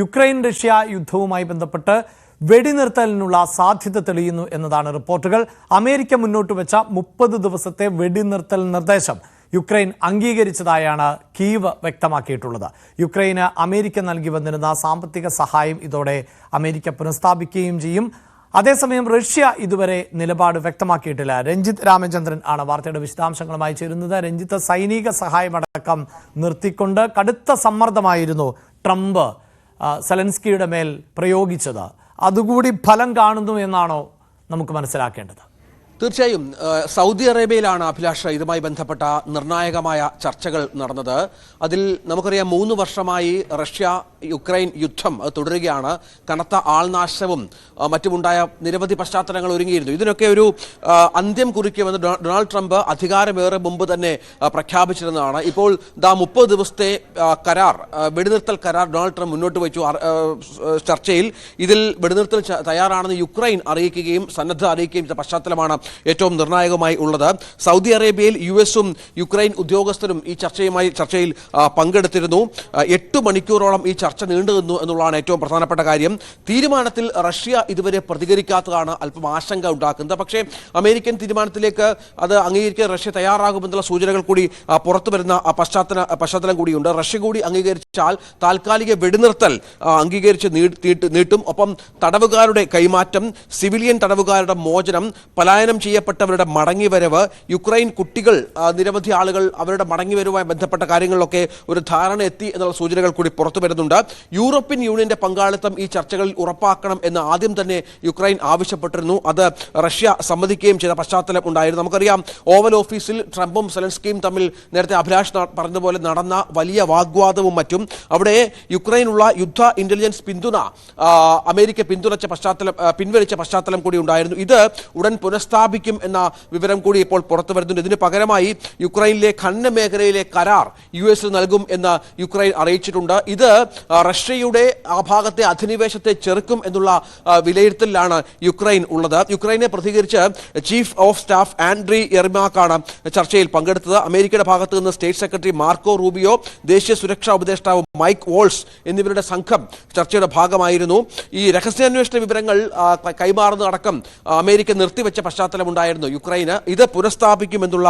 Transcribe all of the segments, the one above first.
Ukraine Russia യുദ്ധവുമായി ബന്ധപ്പെട്ട് വെടിനിർത്തലിനുള്ള സാധ്യത തെളിയുന്നു എന്നതാണ് റിപ്പോർട്ടുകൾ. അമേരിക്ക മുന്നോട്ട് വെച്ച മുപ്പത് ദിവസത്തെ വെടിനിർത്തൽ നിർദ്ദേശം യുക്രൈൻ അംഗീകരിച്ചതായാണ് കീവ് വ്യക്തമാക്കിയിട്ടുള്ളത്. യുക്രൈന് അമേരിക്ക നൽകി വന്നിരുന്ന സാമ്പത്തിക സഹായം ഇതോടെ അമേരിക്ക പുനഃസ്ഥാപിക്കുകയും ചെയ്യും. അതേസമയം റഷ്യ ഇതുവരെ നിലപാട് വ്യക്തമാക്കിയിട്ടില്ല. രഞ്ജിത്ത് രാമചന്ദ്രൻ ആണ് വാർത്തയുടെ വിശദാംശങ്ങളുമായി ചേരുന്നത്. രഞ്ജിത്ത് സൈനിക സഹായമടക്കം നിർത്തിക്കൊണ്ട് കടുത്ത സമ്മർദ്ദമായിരുന്നു ട്രംപ് സെലൻസ്കിയുടെ മേൽ പ്രയോഗിച്ചത്. അതുകൂടി ഫലം കാണുന്നു എന്നാണോ നമുക്ക് മനസ്സിലാക്കേണ്ടത്? തീർച്ചയായും സൗദി അറേബ്യയിലാണ് അഭിലാഷ ഇതുമായി ബന്ധപ്പെട്ട നിർണായകമായ ചർച്ചകൾ നടന്നത്. അതിൽ നമുക്കറിയാം മൂന്ന് വർഷമായി റഷ്യ യുക്രൈൻ യുദ്ധം അത് തുടരുകയാണ്. കനത്ത ആൾനാശവും മറ്റുമുണ്ടായ നിരവധി പശ്ചാത്തലങ്ങൾ ഒരുങ്ങിയിരുന്നു. ഇതിനൊക്കെ ഒരു അന്ത്യം കുറിക്കുമെന്ന് ഡൊണാൾഡ് ട്രംപ് അധികാരമേറെ മുമ്പ് തന്നെ പ്രഖ്യാപിച്ചിരുന്നതാണ്. ഇപ്പോൾ ദാ മുപ്പത് ദിവസത്തെ കരാർ വെടിനിർത്തൽ കരാർ ഡൊണാൾഡ് ട്രംപ് മുന്നോട്ട് വെച്ചു. ചർച്ചയിൽ ഇതിൽ വെടിനിർത്തൽ തയ്യാറാണെന്ന് യുക്രൈൻ അറിയിക്കുകയും സന്നദ്ധ അറിയിക്കുകയും ചെയ്ത പശ്ചാത്തലമാണ് ഏറ്റവും നിർണായകമായി ഉള്ളത്. സൗദി അറേബ്യയിൽ യു എസും യുക്രൈൻ ഉദ്യോഗസ്ഥരും ഈ ചർച്ചയുമായി ചർച്ചയിൽ പങ്കെടുത്തിരുന്നു. എട്ട് മണിക്കൂറോളം ഈ ചർച്ച നീണ്ടു നിന്നു എന്നുള്ളതാണ് ഏറ്റവും പ്രധാനപ്പെട്ട കാര്യം. തീരുമാനത്തിൽ റഷ്യ ഇതുവരെ പ്രതികരിക്കാത്തതാണ് അല്പം ആശങ്ക ഉണ്ടാക്കുന്നത്. പക്ഷേ അമേരിക്കൻ തീരുമാനത്തിലേക്ക് അത് അംഗീകരിക്കാൻ റഷ്യ തയ്യാറാകുമെന്നുള്ള സൂചനകൾ കൂടി പുറത്തു വരുന്ന പശ്ചാത്തല പശ്ചാത്തലം കൂടിയുണ്ട്. റഷ്യ കൂടി അംഗീകരിച്ചാൽ താൽക്കാലിക വെടിനിർത്തൽ അംഗീകരിച്ച് നീട്ടും. ഒപ്പം തടവുകാരുടെ കൈമാറ്റം സിവിലിയൻ തടവുകാരുടെ മോചനം പലായനം ചെയ്യപ്പെട്ടവരുടെ മടങ്ങിവരവ് യുക്രൈൻ കുട്ടികൾ നിരവധി ആളുകൾ അവരുടെ മടങ്ങിവരവുമായി ബന്ധപ്പെട്ട കാര്യങ്ങളിലൊക്കെ ഒരു ധാരണ എത്തി എന്നുള്ള സൂചനകൾ കൂടി പുറത്തു വരുന്നുണ്ട്. യൂറോപ്യൻ യൂണിയന്റെ പങ്കാളിത്തം ഈ ചർച്ചകളിൽ ഉറപ്പാക്കണം എന്ന് ആദ്യം തന്നെ യുക്രൈൻ ആവശ്യപ്പെട്ടിരുന്നു. അത് റഷ്യ സമ്മതിക്കുകയും ചെയ്ത പശ്ചാത്തലം ഉണ്ടായിരുന്നു. നമുക്കറിയാം ഓവൽ ഓഫീസിൽ ട്രംപും സെലൻസ്കിയും തമ്മിൽ നേരത്തെ അഭിലാഷ് പറഞ്ഞതുപോലെ നടന്ന വലിയ വാഗ്വാദവും മറ്റും. അവിടെ യുക്രൈനുള്ള യുദ്ധ ഇന്റലിജൻസ് പിന്തുണ അമേരിക്ക പിന്തുണച്ച പശ്ചാത്തലം പിൻവലിച്ച പശ്ചാത്തലം കൂടി ഉണ്ടായിരുന്നു. ഇത് ഉടൻ പുനഃസ്ഥാപിക്കും എന്ന വിവരം കൂടി ഇപ്പോൾ പുറത്തു വരുന്നുണ്ട്. ഇതിന് പകരമായി യുക്രൈനിലെ ഖനന മേഖലയിലെ കരാർ യു എസ് നൽകും എന്ന് യുക്രൈൻ അറിയിച്ചിട്ടുണ്ട്. ഇത് റഷ്യയുടെ ആ ഭാഗത്തെ അധിനിവേശത്തെ ചെറുക്കും എന്നുള്ള വിലയിരുത്തലിലാണ് യുക്രൈൻ ഉള്ളത്. യുക്രൈനെ പ്രതികരിച്ച് ചീഫ് ഓഫ് സ്റ്റാഫ് ആൻഡ്രി എർമാക്കാണ് ചർച്ചയിൽ പങ്കെടുത്തത്. അമേരിക്കയുടെ ഭാഗത്ത് നിന്ന് സ്റ്റേറ്റ് സെക്രട്ടറി മാർക്കോ റൂബിയോ ദേശീയ സുരക്ഷാ ഉപദേഷ്ടാവ് മൈക്ക് വോൾസ് എന്നിവരുടെ സംഘം ചർച്ചയുടെ ഭാഗമായിരുന്നു. ഈ രഹസ്യാന്വേഷണ വിവരങ്ങൾ കൈമാറുന്നതടക്കം അമേരിക്ക നിർത്തിവെച്ച പശ്ചാത്തലമുണ്ടായിരുന്നു യുക്രൈന്. ഇത് പുനഃസ്ഥാപിക്കുമെന്നുള്ള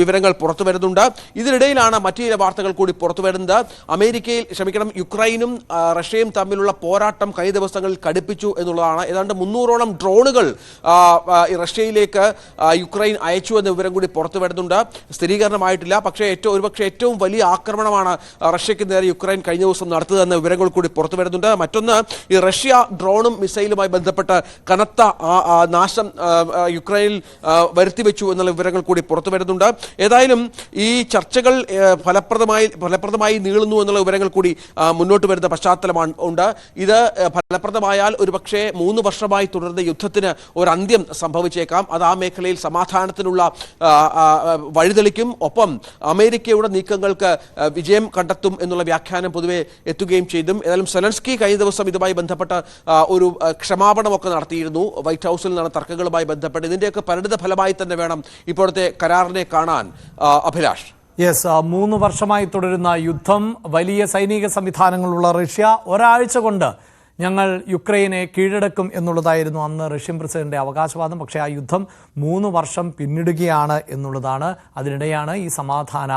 വിവരങ്ങൾ പുറത്തു വരുന്നുണ്ട് ഇതിനിടയിലാണ് മറ്റു ചില വാർത്തകൾ കൂടി പുറത്തു വരുന്നത് അമേരിക്കയിൽ ക്ഷമിക്കണം യുക്രൈനും റഷ്യയും തമ്മിലുള്ള പോരാട്ടം കഴിഞ്ഞ ദിവസങ്ങളിൽ കടുപ്പിച്ചു എന്നുള്ളതാണ്. ഏതാണ്ട് മുന്നൂറോളം ഡ്രോണുകൾ റഷ്യയിലേക്ക് യുക്രൈൻ അയച്ചു എന്ന വിവരം കൂടി പുറത്തു വരുന്നുണ്ട് സ്ഥിരീകരണമായിട്ടില്ല. പക്ഷേ ഏറ്റവും ഒരുപക്ഷെ ഏറ്റവും വലിയ ആക്രമണമാണ് റഷ്യയ്ക്ക് നേരെ യുക്രൈൻ കഴിഞ്ഞ ദിവസം നടത്തുന്നതെന്ന വിവരങ്ങൾ കൂടി പുറത്തു വരുന്നുണ്ട് മറ്റൊന്ന് ഈ റഷ്യ ഡ്രോണും മിസൈലുമായി ബന്ധപ്പെട്ട് കനത്ത നാശം യുക്രൈനിൽ വരുത്തിവെച്ചു എന്നുള്ള വിവരങ്ങൾ കൂടി പുറത്തു വരുന്നുണ്ട്. ഏതായാലും ഈ ചർച്ചകൾ ഫലപ്രദമായി ഫലപ്രദമായി നീളുന്നു എന്നുള്ള വിവരങ്ങൾ കൂടി മുന്നോട്ട് വരുന്ന പശ്ചാത്തലമാണ് ഉണ്ട്. ഇത് ഫലപ്രദമായാൽ ഒരുപക്ഷെ മൂന്ന് വർഷമായി തുടർന്ന യുദ്ധത്തിന് ഒരു അന്ത്യം സംഭവിച്ചേക്കാം. അത് ആ മേഖലയിൽ സമാധാനത്തിനുള്ള വഴിതെളിക്കും. ഒപ്പം അമേരിക്കയുടെ നീക്കങ്ങൾക്ക് വിജയം കണ്ടെത്തും എന്നുള്ള വ്യാഖ്യാനം പൊതുവെ എത്തുകയും ചെയ്തും. ഏതായാലും സെലൻസ്കി കഴിഞ്ഞ ദിവസം ഇതുമായി ബന്ധപ്പെട്ട ഒരു ക്ഷമാപണമൊക്കെ നടത്തിയിരുന്നു. വൈറ്റ് ഹൗസിൽ നടന്ന തർക്കങ്ങളുമായി ബന്ധപ്പെട്ട് ഇതിന്റെയൊക്കെ പരിണിത ഫലമായി തന്നെ വേണം ഇപ്പോഴത്തെ കരാറിനെ കാണാൻ അഭിലാഷ്. യെസ് മൂന്ന് വർഷമായി തുടരുന്ന യുദ്ധം വലിയ സൈനിക സംവിധാനങ്ങളുള്ള റഷ്യ ഒരാഴ്ച കൊണ്ട് ഞങ്ങൾ യുക്രൈനെ കീഴടക്കും എന്നുള്ളതായിരുന്നു അന്ന് റഷ്യൻ പ്രസിഡന്റ് അവകാശവാദം. പക്ഷേ ആ യുദ്ധം മൂന്ന് വർഷം പിന്നിടുകയാണ് എന്നുള്ളതാണ് അതിനിടെയാണ് ഈ സമാധാന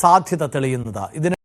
സാധ്യത തെളിയുന്നത്. ഇതിന്